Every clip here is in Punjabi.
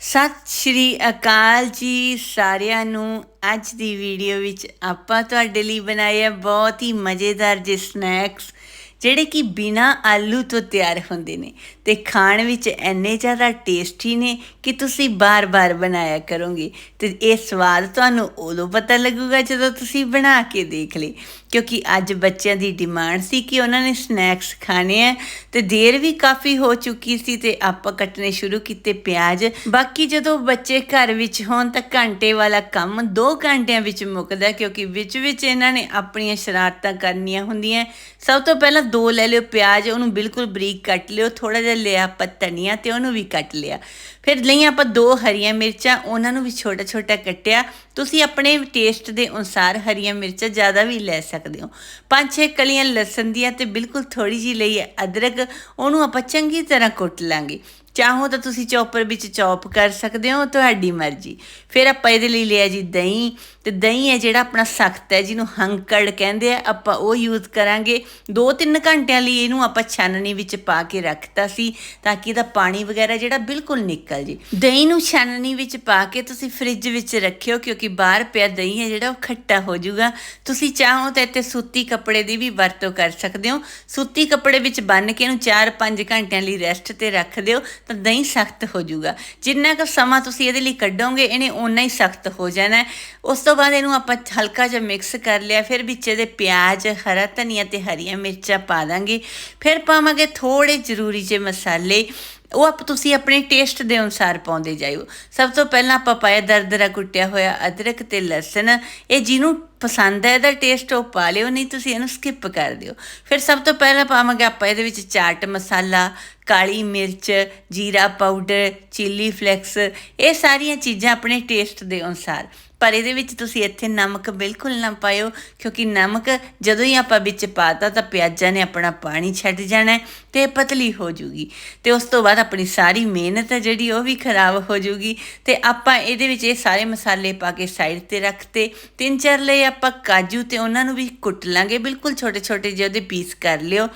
ਸਤਿ ਸ਼੍ਰੀ ਅਕਾਲ ਜੀ ਸਾਰਿਆਂ ਨੂੰ। ਅੱਜ ਦੀ ਵੀਡੀਓ ਵਿੱਚ ਆਪਾਂ ਤੁਹਾਡੇ ਲਈ ਬਣਾਏ ਆ ਬਹੁਤ ਹੀ ਮਜ਼ੇਦਾਰ ਜਿਹੇ ਸਨੈਕਸ ਜਿਹੜੇ ਕਿ ਬਿਨਾ ਆਲੂ ਤੋਂ ਤਿਆਰ ਹੁੰਦੇ ਨੇ ਤੇ ਖਾਣ ਵਿੱਚ ਇੰਨੇ ਜ਼ਿਆਦਾ ਟੇਸਟੀ ਨੇ ਕਿ ਤੁਸੀਂ ਬਾਰ-ਬਾਰ ਬਣਾਇਆ ਕਰੋਗੇ ਤੇ ਇਹ ਸਵਾਦ ਤੁਹਾਨੂੰ ਉਦੋਂ ਪਤਾ ਲੱਗੂਗਾ ਜਦੋਂ ਤੁਸੀਂ ਬਣਾ ਕੇ ਦੇਖ ਲਈ ਕਿਉਂਕਿ ਅੱਜ ਬੱਚਿਆਂ ਦੀ ਡਿਮਾਂਡ ਸੀ ਕਿ ਉਹਨਾਂ ਨੇ ਸਨੈਕਸ ਖਾਣੇ ਆ ਤੇ ਦੇਰ ਵੀ ਕਾਫੀ ਹੋ ਚੁੱਕੀ ਸੀ ਤੇ ਆਪਾਂ ਕੱਟਣੇ ਸ਼ੁਰੂ ਕੀਤੇ ਪਿਆਜ਼। ਬਾਕੀ ਜਦੋਂ ਬੱਚੇ ਘਰ ਵਿੱਚ ਹੋਣ ਤਾਂ ਘੰਟੇ ਵਾਲਾ ਕੰਮ 2 ਘੰਟਿਆਂ ਵਿੱਚ ਮੁੱਕਦਾ ਕਿਉਂਕਿ ਵਿੱਚ ਵਿੱਚ ਇਹਨਾਂ ਨੇ ਆਪਣੀਆਂ ਸ਼ਰਾਰਤਾਂ ਕਰਨੀਆਂ ਹੁੰਦੀਆਂ। ਸਭ ਤੋਂ ਪਹਿਲਾਂ ਦੋ ਲੈ ਲਿਓ, ਪਿਆਜ਼, ਉਹਨੂੰ ਬਿਲਕੁਲ ਬਰੀਕ ਕੱਟ ਲਿਓ ਥੋੜਾ ਜਿਹਾ ਲਿਆ ਆਪਾਂ ਧਨੀਆ ਤੇ ਉਹਨੂੰ ਵੀ ਕੱਟ ਲਿਆ। ਫਿਰ ਲਈ ਆਪਾਂ ਦੋ ਹਰੀਆਂ ਮਿਰਚਾਂ, ਉਹਨਾਂ ਨੂੰ ਵੀ ਛੋਟਾ ਛੋਟਾ ਕੱਟਿਆ। ਤੁਸੀਂ ਆਪਣੇ ਟੇਸਟ ਦੇ ਅਨੁਸਾਰ ਹਰੀਆਂ ਮਿਰਚਾਂ ਜ਼ਿਆਦਾ ਵੀ ਲੈ ਸਕਦੇ ਹੋ। ਪੰਜ ਛੇ ਕਲੀਆਂ ਲਸਣ ਦੀਆਂ ਤੇ ਬਿਲਕੁਲ ਥੋੜੀ ਜਿਹੀ ਲਈ ਹੈ ਅਦਰਕ, ਉਹਨੂੰ ਆਪਾਂ ਚੰਗੀ ਤਰ੍ਹਾਂ ਕੁੱਟ ਲਾਂਗੇ। ਚਾਹੋ ਤਾਂ ਤੁਸੀਂ ਚੌਪਰ ਵਿੱਚ ਚੌਪ ਕਰ ਸਕਦੇ ਹੋ, ਤੁਹਾਡੀ ਮਰਜ਼ੀ। ਫਿਰ ਆਪਾਂ ਇਹਦੇ ਲਈ ਲਿਆ ਜੀ ਦਹੀਂ, ਤੇ ਦਹੀਂ ਹੈ ਜਿਹੜਾ ਆਪਣਾ ਸਖਤ ਹੈ, ਜਿਹਨੂੰ ਹੰਕੜ ਕਹਿੰਦੇ ਆ, ਆਪਾਂ ਉਹ ਯੂਜ਼ ਕਰਾਂਗੇ। 2-3 ਘੰਟਿਆਂ ਲਈ ਇਹਨੂੰ ਆਪਾਂ ਛਾਨਣੀ ਵਿੱਚ ਪਾ ਕੇ ਰੱਖਤਾ ਸੀ, ਤਾਂ ਕਿ ਇਹਦਾ ਪਾਣੀ ਵਗੈਰਾ ਜਿਹੜਾ ਬਿਲਕੁਲ ਨਿਕਲ ਜੇ। ਦਹੀਂ ਨੂੰ ਛਾਨਣੀ ਵਿੱਚ ਪਾ ਕੇ ਤੁਸੀਂ ਫ੍ਰਿਜ ਵਿੱਚ ਰੱਖਿਓ, ਕਿਉਂਕਿ ਬਾਹਰ ਪਿਆ ਦਹੀਂ ਹੈ ਜਿਹੜਾ ਉਹ ਖੱਟਾ ਹੋ ਜਾਊਗਾ। ਤੁਸੀਂ ਚਾਹੋ ਤਾਂ ਇੱਥੇ ਸੂਤੀ ਕੱਪੜੇ ਦੀ ਵੀ ਵਰਤੋਂ ਕਰ ਸਕਦੇ ਹੋ। ਸੂਤੀ ਕੱਪੜੇ ਵਿੱਚ ਬੰਨ ਕੇ ਇਹਨੂੰ 4-5 ਘੰਟਿਆਂ ਲਈ ਰੈਸਟ ਤੇ ਰੱਖ ਦਿਓ ਤਾਂ ਦਹੀਂ ਸਖਤ ਹੋ ਜਾਊਗਾ। ਜਿੰਨਾ ਕੁ ਸਮਾਂ ਤੁਸੀਂ ਇਹਦੇ ਲਈ ਕੱਢੋਗੇ, ਇਹਨੇ ਓਨਾ ਹੀ ਸਖਤ ਹੋ ਜਾਣਾ ਉਸ ਤੋਂ ਬਾਅਦ ਇਹਨੂੰ ਆਪਾਂ ਹਲਕਾ ਜਿਹਾ ਮਿਕਸ ਕਰ ਲਿਆ। ਫਿਰ ਵਿੱਚ ਇਹਦੇ ਪਿਆਜ਼, ਹਰਾ ਧਨੀਆ ਤੇ ਹਰੀਆਂ ਮਿਰਚਾਂ ਪਾ ਦਾਂਗੇ। ਫਿਰ ਪਾਵਾਂਗੇ ਥੋੜੇ ਜ਼ਰੂਰੀ ਜਿਹੇ ਮਸਾਲੇ। ਉਹ ਆਪ ਤੁਸੀਂ ਆਪਣੇ ਟੇਸਟ ਦੇ ਅਨੁਸਾਰ ਪਾਉਂਦੇ ਜਾਇਓ। ਸਭ ਤੋਂ ਪਹਿਲਾਂ ਆਪਾਂ ਪਾਇਆ ਦਰਦਰਾ ਕੁੱਟਿਆ ਹੋਇਆ ਅਦਰਕ ਤੇ ਲਸਣ। ਇਹ ਜਿਹਨੂੰ ਪਸੰਦ ਹੈ, ਇਹਦਾ ਟੇਸਟ ਉਹ ਪਾ ਲਿਓ, ਨਹੀਂ ਤੁਸੀਂ ਇਹਨੂੰ ਸਕਿਪ ਕਰ ਦਿਓ। ਫਿਰ ਸਭ ਤੋਂ ਪਹਿਲਾਂ ਪਾਵਾਂਗੇ ਆਪਾਂ ਇਹਦੇ ਵਿੱਚ ਚਾਟ ਮਸਾਲਾ, ਕਾਲੀ ਮਿਰਚ, ਜੀਰਾ ਪਾਊਡਰ ਚਿੱਲੀ ਫਲੈਕਸ ਇਹ ਸਾਰੀਆਂ ਚੀਜ਼ਾਂ ਆਪਣੇ ਟੇਸਟ ਦੇ ਅਨੁਸਾਰ। ਪਰ ਇਹਦੇ ਵਿੱਚ ਤੁਸੀਂ ਇੱਥੇ ਨਮਕ ਬਿਲਕੁਲ ਨਾ ਪਾਇਓ, ਕਿਉਂਕਿ ਨਮਕ ਜਦੋਂ ਹੀ ਆਪਾਂ ਵਿੱਚ ਪਾਤਾ ਤਾਂ ਪਿਆਜ਼ਾਂ ਨੇ ਆਪਣਾ ਪਾਣੀ ਛੱਡ ਜਾਣਾ ਹੈ ਤੇ ਪਤਲੀ ਹੋ ਜੂਗੀ। ਤੇ ਉਸ ਤੋਂ ਬਾਅਦ ਆਪਣੀ ਸਾਰੀ ਮਿਹਨਤ ਹੈ ਜਿਹੜੀ, ਉਹ ਵੀ ਖਰਾਬ ਹੋ ਜੂਗੀ। ਤੇ ਆਪਾਂ ਇਹਦੇ ਵਿੱਚ ਇਹ ਸਾਰੇ ਮਸਾਲੇ ਪਾ ਕੇ ਸਾਈਡ ਤੇ ਰੱਖਤੇ ਤਿੰਨ ਚਾਰ ਲਈ ਆਪਾਂ ਕਾਜੂ ਤੇ ਉਹਨਾਂ ਨੂੰ ਵੀ ਕੁੱਟ ਲਾਂਗੇ। ਬਿਲਕੁਲ ਛੋਟੇ ਛੋਟੇ ਜਿਹੇ ਉਹਦੇ ਪੀਸ ਕਰ ਲਿਓ।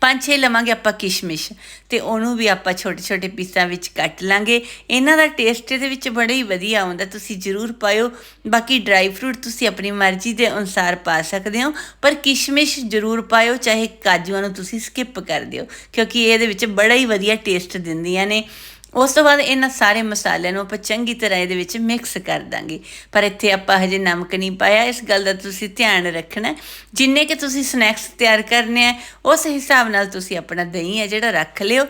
ਪੰਜ ਛੇ ਲਵਾਂਗੇ ਆਪਾਂ ਕਿਸ਼ਮਿਸ਼ ਤੇ ਉਹਨੂੰ ਵੀ ਆਪਾਂ ਛੋਟੇ ਛੋਟੇ ਪੀਸਾਂ ਵਿੱਚ ਕੱਟ ਲਾਂਗੇ। ਇਹਨਾਂ ਦਾ ਟੇਸਟ ਇਹਦੇ ਵਿੱਚ ਬੜਾ ਹੀ ਵਧੀਆ ਆਉਂਦਾ, ਤੁਸੀਂ ਜ਼ਰੂਰ ਪਾਇਓ। ਬਾਕੀ ਡਰਾਈ ਫਰੂਟ ਤੁਸੀਂ ਆਪਣੀ ਮਰਜ਼ੀ ਦੇ ਅਨੁਸਾਰ ਪਾ ਸਕਦੇ ਹੋ, ਪਰ ਕਿਸ਼ਮਿਸ਼ ਜ਼ਰੂਰ ਪਾਇਓ, ਚਾਹੇ ਕਾਜੂਆਂ ਨੂੰ ਤੁਸੀਂ ਸਕਿਪ ਕਰ ਦਿਓ, ਕਿਉਂਕਿ ਇਹਦੇ ਵਿੱਚ ਬੜਾ ਹੀ ਵਧੀਆ ਟੇਸਟ ਦਿੰਦੀਆਂ ਨੇ। ਉਸ ਤੋਂ ਬਾਅਦ ਇਹਨਾਂ ਸਾਰੇ ਮਸਾਲਿਆਂ ਨੂੰ ਆਪਾਂ ਚੰਗੀ ਤਰ੍ਹਾਂ ਇਹਦੇ ਵਿੱਚ ਮਿਕਸ ਕਰ ਦਾਂਗੇ। ਪਰ ਇੱਥੇ ਆਪਾਂ ਹਜੇ ਨਮਕ ਨਹੀਂ ਪਾਇਆ, ਇਸ ਗੱਲ ਦਾ ਤੁਸੀਂ ਧਿਆਨ ਰੱਖਣਾ। ਜਿੰਨੇ ਕਿ ਤੁਸੀਂ ਸਨੈਕਸ ਤਿਆਰ ਕਰਨੇ ਆ, ਉਸ ਹਿਸਾਬ ਨਾਲ ਤੁਸੀਂ ਆਪਣਾ ਦਹੀਂ ਹੈ ਜਿਹੜਾ ਰੱਖ ਲਿਓ।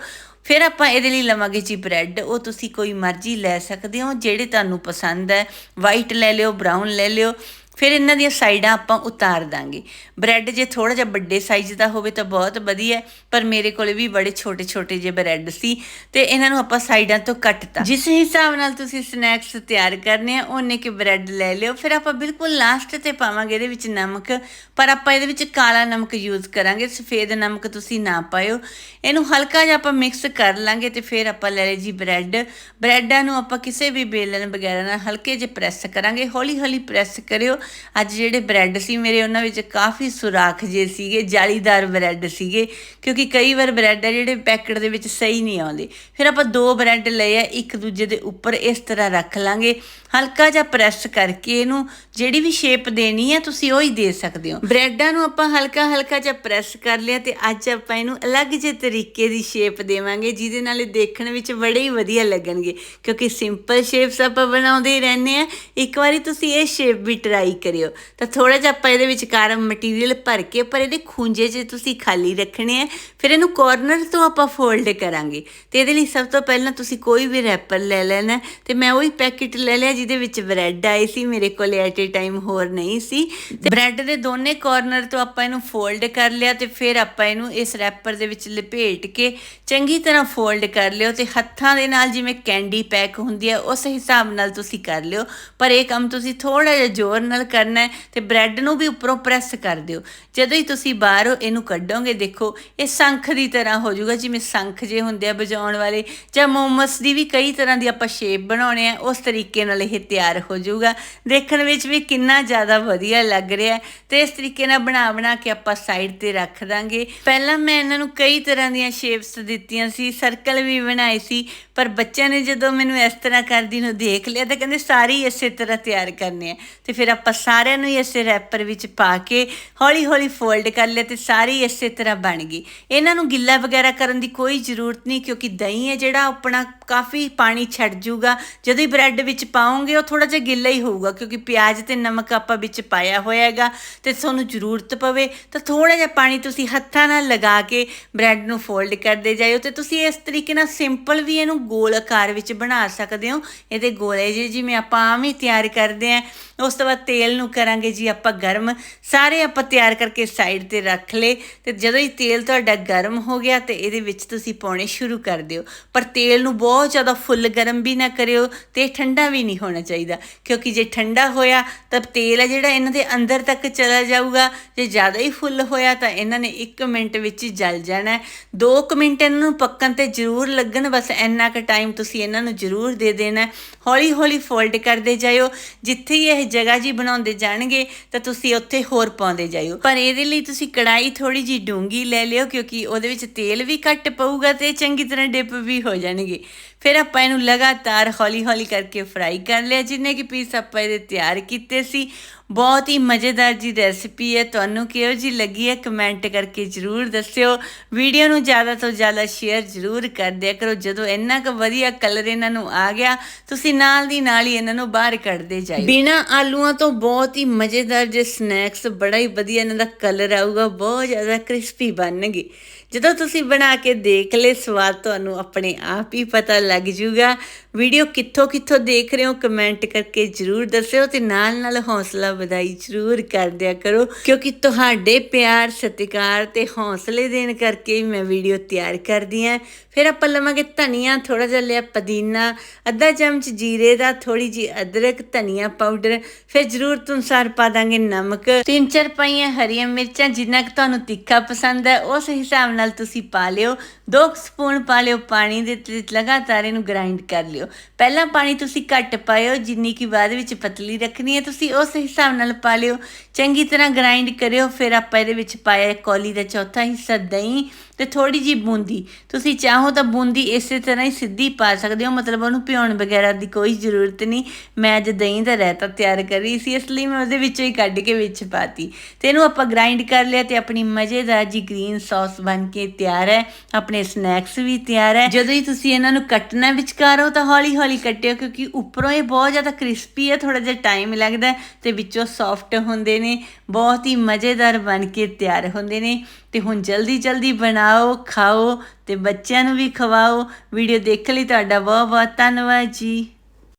ਫਿਰ ਆਪਾਂ ਇਹਦੇ ਲਈ ਲਵਾਂਗੇ ਜੀ ਬ੍ਰੈਡ, ਉਹ ਤੁਸੀਂ ਕੋਈ ਮਰਜ਼ੀ ਲੈ ਸਕਦੇ ਹੋ, ਜਿਹੜੇ ਤੁਹਾਨੂੰ ਪਸੰਦ ਹੈ ਵਾਈਟ ਲੈ ਲਿਓ ਬਰਾਊਨ ਲੈ ਲਿਓ। ਫਿਰ ਇਹਨਾਂ ਦੀਆਂ ਸਾਈਡਾਂ ਆਪਾਂ ਉਤਾਰ ਦਾਂਗੇ। ਬ੍ਰੈਡ ਜੇ ਥੋੜਾ ਜਿਹਾ ਵੱਡੇ ਸਾਈਜ਼ ਦਾ ਹੋਵੇ ਤਾਂ ਬਹੁਤ ਵਧੀਆ ਪਰ ਮੇਰੇ ਕੋਲੇ ਵੀ ਬੜੇ ਛੋਟੇ ਛੋਟੇ ਜਿਹੇ ਬ੍ਰੈਡ ਸੀ ਤੇ ਇਹਨਾਂ ਨੂੰ ਆਪਾਂ ਸਾਈਡਾਂ ਤੋਂ ਕੱਟਤਾ। ਜਿਸ ਹਿਸਾਬ ਨਾਲ ਤੁਸੀਂ ਸਨੈਕਸ ਤਿਆਰ ਕਰਨੇ ਆ, ਉਹਨੇ ਕਿ ਬ੍ਰੈਡ ਲੈ ਲਿਓ। ਫਿਰ ਆਪਾਂ ਬਿਲਕੁਲ ਲਾਸਟ ਤੇ ਪਾਵਾਂਗੇ ਇਹਦੇ ਵਿੱਚ ਨਮਕ, ਪਰ ਆਪਾਂ ਇਹਦੇ ਵਿੱਚ ਕਾਲਾ ਨਮਕ ਯੂਜ਼ ਕਰਾਂਗੇ, ਸਫੇਦ ਨਮਕ ਤੁਸੀਂ ਨਾ ਪਾਇਓ। ਇਹਨੂੰ ਹਲਕਾ ਜਿਹਾ ਆਪਾਂ ਮਿਕਸ ਕਰ ਲਾਂਗੇ ਤੇ ਫਿਰ ਆਪਾਂ ਲੈ ਲਈ ਜੀ ਬ੍ਰੈਡ। ਬ੍ਰੈਡਾਂ ਨੂੰ ਆਪਾਂ ਕਿਸੇ ਵੀ ਬੇਲਣ ਵਗੈਰਾ ਨਾਲ ਹਲਕੇ ਜਿਹੇ ਪ੍ਰੈਸ ਕਰਾਂਗੇ। ਹੌਲੀ ਹੌਲੀ ਪ੍ਰੈਸ ਕਰਿਓ। ਅੱਜ ਜਿਹੜੇ ਬ੍ਰੈਡ ਸੀ, ਮੇਰੇ ਉਹਨਾਂ ਵਿੱਚ ਕਾਫੀ ਸੁਰਾਖ ਜੇ ਸੀਗੇ, ਜਾਲੀਦਾਰ ਬ੍ਰੈਡ ਸੀਗੇ, ਕਿਉਂਕਿ ਕਈ ਵਾਰ ਬ੍ਰੈਡ ਆ ਜਿਹੜੇ ਪੈਕਟ ਦੇ ਵਿੱਚ ਸਹੀ ਨਹੀਂ ਆਉਂਦੇ। ਫਿਰ ਆਪਾਂ ਦੋ ਬ੍ਰੈਡ ਲਏ ਆ, ਇੱਕ ਦੂਜੇ ਦੇ ਉੱਪਰ ਇਸ ਤਰ੍ਹਾਂ ਰੱਖ ਲਾਂਗੇ। ਹਲਕਾ ਜਿਹਾ ਪ੍ਰੈਸ ਕਰਕੇ ਇਹਨੂੰ ਜਿਹੜੀ ਵੀ ਸ਼ੇਪ ਦੇਣੀ ਹੈ ਤੁਸੀਂ ਉਹ ਹੀ ਦੇ ਸਕਦੇ ਹੋ। ਬ੍ਰੈਡਾਂ ਨੂੰ ਆਪਾਂ ਹਲਕਾ ਹਲਕਾ ਜਿਹਾ ਪ੍ਰੈਸ ਕਰ ਲਿਆ ਤੇ ਅੱਜ ਆਪਾਂ ਇਹਨੂੰ ਅਲੱਗ ਜਿਹੇ ਤਰੀਕੇ ਦੀ ਸ਼ੇਪ ਦੇਵਾਂਗੇ, ਜਿਹਦੇ ਨਾਲ ਇਹ ਦੇਖਣ ਵਿੱਚ ਬੜੇ ਹੀ ਵਧੀਆ ਲੱਗਣਗੇ। ਕਿਉਂਕਿ ਸਿੰਪਲ ਸ਼ੇਪਸ ਆਪਾਂ ਬਣਾਉਂਦੇ ਹੀ ਰਹਿੰਦੇ ਆ। ਇੱਕ ਵਾਰੀ ਤੁਸੀਂ ਇਹ ਸ਼ੇਪ ਵੀ ਟਰਾਈ ਕਰਿਓ। ਤਾਂ ਥੋੜਾ ਜਿਹਾ ਆਪਾਂ ਇਹਦੇ ਵਿਚਕਾਰ ਮਟੀਰੀਅਲ ਭਰ ਕੇ, ਪਰ ਇਹਦੇ ਖੂੰਜੇ 'ਚ ਤੁਸੀਂ ਖਾਲੀ ਰੱਖਣੇ ਆ, ਫਿਰ ਇਹਨੂੰ ਕਾਰਨਰ ਤੋਂ ਆਪਾਂ ਫੋਲਡ ਕਰਾਂਗੇ। ਤੇ ਇਹਦੇ ਲਈ ਸਭ ਤੋਂ ਪਹਿਲਾਂ ਤੁਸੀਂ ਕੋਈ ਵੀ ਰੈਪਰ ਲੈ ਲੈਣਾ ਤੇ ਮੈਂ ਉਹੀ ਪੈਕੇਟ ਲੈ ਲਿਆ ਜਿਹਦੇ ਵਿੱਚ ਬ੍ਰੈਡ ਆਈ ਸੀ, ਮੇਰੇ ਕੋਲ ਐਟ ਏ ਟਾਈਮ ਹੋਰ ਨਹੀਂ ਸੀ। ਤੇ ਬ੍ਰੈਡ ਦੇ ਦੋਨੇ ਕਾਰਨਰ ਤੋਂ ਆਪਾਂ ਇਹਨੂੰ ਫੋਲਡ ਕਰ ਲਿਆ ਤੇ ਫਿਰ ਆਪਾਂ ਇਹਨੂੰ ਇਸ ਰੈਪਰ ਦੇ ਵਿੱਚ ਲਪੇਟ ਕੇ ਚੰਗੀ ਤਰ੍ਹਾਂ ਫੋਲਡ ਕਰ ਲਿਓ ਤੇ ਹੱਥਾਂ ਦੇ ਨਾਲ ਜਿਵੇਂ ਕੈਂਡੀ ਪੈਕ ਹੁੰਦੀ ਹੈ, ਉਸ ਹਿਸਾਬ ਨਾਲ ਤੁਸੀਂ ਕਰ ਲਿਓ। ਪਰ ਇਹ ਕੰਮ ਤੁਸੀਂ ਥੋੜਾ ਜਿਹਾ ਜ਼ੋਰ ਨਾਲ ਕਰਨਾ ਹੈ ਤੇ ਬ੍ਰੈਡ ਨੂੰ ਵੀ ਉੱਪਰੋਂ ਪ੍ਰੈਸ ਕਰ ਦਿਓ। ਜਦੋਂ ਹੀ ਤੁਸੀਂ ਬਾਹਰੋਂ ਇਹਨੂੰ ਕੱਢੋਗੇ, ਦੇਖੋ, ਇਹ ਸ਼ੰਖ ਦੀ ਤਰ੍ਹਾਂ ਹੋ ਜਾਊਗਾ, ਜਿਵੇਂ ਸ਼ੰਖ ਜੇ ਹੁੰਦੇ ਆ ਵਜਾਉਣ ਵਾਲੇ, ਜਾਂ ਮੋਮਸ ਦੀ ਵੀ ਕਈ ਤਰ੍ਹਾਂ ਦੀ ਆਪਾਂ ਸ਼ੇਪ ਬਣਾਉਣੇ ਆ, ਉਸ ਤਰੀਕੇ ਨਾਲ ਇਹ ਤਿਆਰ ਹੋ ਜਾਊਗਾ। ਦੇਖਣ ਵਿੱਚ ਵੀ ਕਿੰਨਾ ਜ਼ਿਆਦਾ ਵਧੀਆ ਲੱਗ ਰਿਹਾ ਹੈ ਤੇ ਇਸ ਤਰੀਕੇ ਨਾਲ ਬਣਾ ਬਣਾ ਕੇ ਆਪਾਂ ਸਾਈਡ ਤੇ ਰੱਖ ਦਾਂਗੇ। ਪਹਿਲਾਂ ਮੈਂ ਇਹਨਾਂ ਨੂੰ ਕਈ ਤਰ੍ਹਾਂ ਦੀਆਂ ਸ਼ੇਪਸ ਦਿੱਤੀਆਂ ਸੀ, ਸਰਕਲ ਵੀ ਬਣਾਏ ਸੀ, ਪਰ ਬੱਚਿਆਂ ਨੇ ਜਦੋਂ ਮੈਨੂੰ ਇਸ ਤਰ੍ਹਾਂ ਕਰਦੀ ਨੂੰ ਦੇਖ ਲਿਆ, ਤਾਂ ਕਹਿੰਦੇ ਸਾਰੀ ਇਸੇ ਤਰ੍ਹਾਂ ਤਿਆਰ ਕਰਨੇ ਆ। ਤੇ ਫਿਰ ਆਪਾਂ ਆਪਾਂ ਸਾਰਿਆਂ ਨੂੰ ਹੀ ਇਸੇ ਰੈਪਰ ਵਿੱਚ ਪਾ ਕੇ ਹੌਲੀ ਹੌਲੀ ਫੋਲਡ ਕਰ ਲਿਆ ਤੇ ਸਾਰੀ ਇਸੇ ਤਰ੍ਹਾਂ ਬਣ ਗਈ। ਇਹਨਾਂ ਨੂੰ ਗਿੱਲਾ ਵਗੈਰਾ ਕਰਨ ਦੀ ਕੋਈ ਜ਼ਰੂਰਤ ਨਹੀਂ, ਕਿਉਂਕਿ ਦਹੀਂ ਹੈ ਜਿਹੜਾ ਆਪਣਾ ਕਾਫੀ ਪਾਣੀ ਛੱਡ ਜੂਗਾ। ਜਦੋਂ ਹੀ ਬ੍ਰੈਡ ਵਿੱਚ ਪਾਉਂਗੇ ਉਹ ਥੋੜਾ ਜਿਹਾ ਗਿੱਲਾ ਹੀ ਹੋਊਗਾ, ਕਿਉਂਕਿ ਪਿਆਜ਼ ਤੇ ਨਮਕ ਆਪਾਂ ਵਿੱਚ ਪਾਇਆ ਹੋਇਆ ਹੈਗਾ, ਤੇ ਤੁਹਾਨੂੰ ਜ਼ਰੂਰਤ ਪਵੇ ਤਾਂ ਥੋੜਾ ਜਿਹਾ ਪਾਣੀ ਤੁਸੀਂ ਹੱਥਾਂ ਨਾਲ ਲਗਾ ਕੇ ਬ੍ਰੈਡ ਨੂੰ ਫੋਲਡ ਕਰਦੇ ਜਾਇਓ ਤੇ ਤੁਸੀਂ ਇਸ ਤਰੀਕੇ ਨਾਲ ਸਿੰਪਲ ਵੀ ਇਹਨੂੰ ਗੋਲ ਆਕਾਰ ਵਿੱਚ ਬਣਾ ਸਕਦੇ ਹੋ। ਇਹਦੇ ਗੋਲੇ ਜਿਹੇ ਜਿਵੇਂ ਆਪਾਂ ਆਮ ਹੀ ਤਿਆਰ ਕਰਦੇ ਆਂ ਉਸ ਤੋਂ ਬਾਅਦ ਤੇਲ ਨੂੰ ਕਰਾਂਗੇ ਜੀ ਆਪਾਂ ਗਰਮ, ਸਾਰੇ ਆਪਾਂ ਤਿਆਰ ਕਰਕੇ ਸਾਈਡ ਤੇ ਰੱਖ ਲਏ ਤੇ ਜਦੋਂ ਹੀ ਤੇਲ ਤੁਹਾਡਾ ਗਰਮ ਹੋ ਗਿਆ ਤੇ ਇਹਦੇ ਵਿੱਚ ਤੁਸੀਂ ਪਾਉਣੇ ਸ਼ੁਰੂ ਕਰ ਦਿਓ। ਪਰ ਤੇਲ ਨੂੰ ਬਹੁਤ ਜ਼ਿਆਦਾ ਫੁੱਲ ਗਰਮ ਵੀ ਨਾ ਕਰਿਓ ਤੇ ਠੰਡਾ ਵੀ ਨਹੀਂ ਹੋਣਾ ਚਾਹੀਦਾ, ਕਿਉਂਕਿ ਜੇ ਠੰਡਾ ਹੋਇਆ ਤਾਂ ਤੇਲ ਹੈ ਜਿਹੜਾ ਇਹਨਾਂ ਦੇ ਅੰਦਰ ਤੱਕ ਚਲਾ ਜਾਊਗਾ, ਜੇ ਜ਼ਿਆਦਾ ਹੀ ਫੁੱਲ ਹੋਇਆ ਤਾਂ ਇਹਨਾਂ ਨੇ 1 ਮਿੰਟ ਵਿੱਚ ਹੀ ਜਲ ਜਾਣਾ ਹੈ। 2 ਮਿੰਟ ਇਹਨਾਂ ਨੂੰ ਪੱਕਣ ਤੇ ਜ਼ਰੂਰ ਲੱਗਣ, ਬਸ ਇੰਨਾ ਕੁ ਟਾਈਮ ਤੁਸੀਂ ਇਹਨਾਂ ਨੂੰ ਜ਼ਰੂਰ ਦੇ ਦੇਣਾ ਹੌਲੀ ਹੌਲੀ ਫੋਲਡ ਕਰਦੇ ਜਾਇਓ। ਜਿੱਥੇ ਹੀ ਇਹ ਜਗ੍ਹਾ ਜੀ ਬਣਾਉਂਦੇ ਜਾਣਗੇ, ਤਾਂ ਤੁਸੀਂ ਉੱਥੇ ਹੋਰ ਪਾਉਂਦੇ ਜਾਇਓ। ਪਰ ਇਹਦੇ ਲਈ ਤੁਸੀਂ ਕੜਾਈ ਥੋੜੀ ਜੀ ਡੂੰਗੀ ਲੈ ਲਿਓ, ਕਿਉਂਕਿ ਉਹਦੇ ਵਿੱਚ ਤੇਲ ਵੀ ਘੱਟ ਪਊਗਾ ਤੇ ਚੰਗੀ ਤਰ੍ਹਾਂ ਡਿਪ ਵੀ ਹੋ ਜਾਣਗੇ। ਫਿਰ ਆਪਾਂ ਇਹਨੂੰ ਲਗਾਤਾਰ ਹੌਲੀ ਹੌਲੀ ਕਰਕੇ ਫਰਾਈ ਕਰ ਲਿਆ, ਜਿੰਨੇ ਕਿ ਪੀਸ ਆਪਾਂ ਇਹਦੇ ਤਿਆਰ ਕੀਤੇ ਸੀ। ਬਹੁਤ ਹੀ ਮਜ਼ੇਦਾਰ ਜੀ ਰੈਸਪੀ ਹੈ, ਤੁਹਾਨੂੰ ਕਿਹੋ ਜੀ ਲੱਗੀ ਹੈ ਕਮੈਂਟ ਕਰਕੇ ਜਰੂਰ ਦੱਸਿਓ। ਵੀਡੀਓ ਨੂੰ ਜ਼ਿਆਦਾ ਤੋਂ ਜ਼ਿਆਦਾ ਸ਼ੇਅਰ ਜਰੂਰ ਕਰ ਦਿਆ ਕਰੋ, ਜਦੋਂ ਇੰਨਾ ਕੁ ਵਧੀਆ ਕਲਰ ਇਹਨਾਂ ਨੂੰ ਆ ਗਿਆ, ਤੁਸੀਂ ਨਾਲ ਦੀ ਨਾਲ ਹੀ ਇਹਨਾਂ ਨੂੰ ਬਾਹਰ ਕੱਢਦੇ ਜਾਇਓ। ਬਿਨਾ ਆਲੂਆਂ ਤੋਂ ਬਹੁਤ ਹੀ ਮਜ਼ੇਦਾਰ ਜੇ ਸਨੈਕਸ ਬੜਾ ਹੀ ਵਧੀਆ ਇਹਨਾਂ ਦਾ ਕਲਰ ਆਊਗਾ, ਬਹੁਤ ਜ਼ਿਆਦਾ ਕ੍ਰਿਸਪੀ ਬਣਨਗੇ। ਜਦੋਂ ਤੁਸੀਂ ਬਣਾ ਕੇ ਦੇਖ ਲੈ ਸਵਾਦ ਤੁਹਾਨੂੰ ਆਪਣੇ ਆਪ ਹੀ ਪਤਾ ਲੱਗ ਜੂਗਾ। ਵੀਡੀਓ ਕਿੱਥੋਂ ਕਿੱਥੋਂ ਦੇਖ ਰਹੇ ਹੋ, ਕਮੈਂਟ ਕਰਕੇ ਜਰੂਰ ਦੱਸਿਓ ਤੇ ਨਾਲ ਨਾਲ ਹੌਸਲਾ ਵਧਾਈ ਜਰੂਰ ਕਰ ਦਿਆ ਕਰੋ। ਕਿਉਂਕਿ ਤੁਹਾਡੇ ਪਿਆਰ, ਸਤਿਕਾਰ ਤੇ ਹੌਸਲੇ ਦੇਣ ਕਰਕੇ ਮੈਂ ਵੀਡੀਓ ਤਿਆਰ ਕਰਦੀ ਆਂ ਫਿਰ ਆਪਾਂ ਲਵਾਂਗੇ ਧਨੀਆ ਥੋੜਾ ਜਿਹਾ ਲਿਆ ਪੁਦੀਨਾ, ਅੱਧਾ ਚਮਚ ਜੀਰੇ ਦਾ ਥੋੜੀ ਜੀ ਅਦਰਕ, ਧਨੀਆ ਪਾਊਡਰ, ਫਿਰ ਜ਼ਰੂਰਤ ਅਨੁਸਾਰ ਪਾ ਦਾਂਗੇ ਨਮਕ। ਤਿੰਨ ਚਾਰ ਪਾਈਆਂ ਹਰੀਆਂ ਮਿਰਚਾਂ, ਜਿੰਨਾ ਕਿ ਤੁਹਾਨੂੰ ਤਿੱਖਾ ਪਸੰਦ ਹੈ, ਉਸ ਹਿਸਾਬ ਨਾਲ ਤੁਸੀਂ ਪਾ ਲਿਓ। 2 ਸਪੂਨ ਪਾ ਲਿਓ ਪਾਣੀ ਦੇ ਤੇ ਲਗਾਤਾਰ ਇਹਨੂੰ ਗ੍ਰਾਈਂਡ ਕਰ ਲਿਓ। ਪਹਿਲਾਂ ਪਾਣੀ ਤੁਸੀਂ ਘੱਟ ਪਾਇਓ, ਜਿੰਨੀ ਕਿ ਬਾਅਦ ਵਿੱਚ ਪਤਲੀ ਰੱਖਣੀ ਹੈ। ਤੁਸੀਂ ਉਸ ਹਿਸਾਬ ਨਾਲ ਪਾ ਲਿਓ। ਚੰਗੀ ਤਰ੍ਹਾਂ ਗ੍ਰਾਈਂਡ ਕਰਿਓ, ਫਿਰ ਆਪਾਂ ਇਹਦੇ ਵਿੱਚ ਪਾਇਆ ਕੌਲੀ ਦਾ ਚੌਥਾ ਹਿੱਸਾ ਦਹੀਂ। ਤੇ ਥੋੜੀ ਜੀ ਬੂੰਦੀ। ਤੁਸੀਂ ਚਾਹੋ ਤਾਂ ਬੂੰਦੀ ਇਸੇ ਤਰ੍ਹਾਂ ਹੀ ਸਿੱਧੀ ਪਾ ਸਕਦੇ ਹੋ, ਮਤਲਬ ਉਹਨੂੰ ਭਿਉਣ ਵਗੈਰਾ ਦੀ ਕੋਈ ਜ਼ਰੂਰਤ ਨਹੀਂ। ਮੈਂ ਅੱਜ ਦਹੀਂ ਦਾ ਰਾਇਤਾ ਤਿਆਰ ਕਰ ਰਹੀ ਸੀ, ਇਸ ਲਈ ਮੈਂ ਉਹਦੇ ਵਿੱਚੋਂ ਹੀ ਕੱਢ ਕੇ ਵਿੱਚ ਪਾਤੀ। ਤੇ ਇਹਨੂੰ ਆਪਾਂ ਗ੍ਰਾਈਂਡ ਕਰ ਲਿਆ ਤੇ ਆਪਣੀ ਮਜ਼ੇਦਾਰ ਜੀ ਗ੍ਰੀਨ ਸੌਸ ਬਣ ਕੇ ਤਿਆਰ ਹੈ। ਆਪਣੇ ਸਨੈਕਸ ਵੀ ਤਿਆਰ ਹੈ। ਜਦੋਂ ਹੀ ਤੁਸੀਂ ਇਹਨਾਂ ਨੂੰ ਕੱਟਣਾ ਵਿਚਕਾਰੋ ਤਾਂ ਹੌਲੀ ਹੌਲੀ ਕੱਟਿਓ, ਕਿਉਂਕਿ ਉੱਪਰੋਂ ਇਹ ਬਹੁਤ ਜ਼ਿਆਦਾ ਕ੍ਰਿਸਪੀ ਹੈ ਥੋੜਾ ਜਿਹਾ ਟਾਈਮ ਲੱਗਦਾ ਹੈ ਤੇ ਵਿੱਚੋਂ ਸੌਫਟ ਹੁੰਦੇ ਨੇ, ਬਹੁਤ ਹੀ ਮਜ਼ੇਦਾਰ ਬਣ ਕੇ ਤਿਆਰ ਹੁੰਦੇ ਨੇ। ਤੇ ਹੁਣ ਜਲਦੀ ਜਲਦੀ ਬਣਾ ਬਣਾਓ ਖਾਓ ਤੇ ਬੱਚਿਆਂ ਨੂੰ ਵੀ ਖਵਾਓ। ਵੀਡੀਓ ਦੇਖਣ ਲਈ ਤੁਹਾਡਾ ਬਹੁਤ ਬਹੁਤ ਧੰਨਵਾਦ ਜੀ।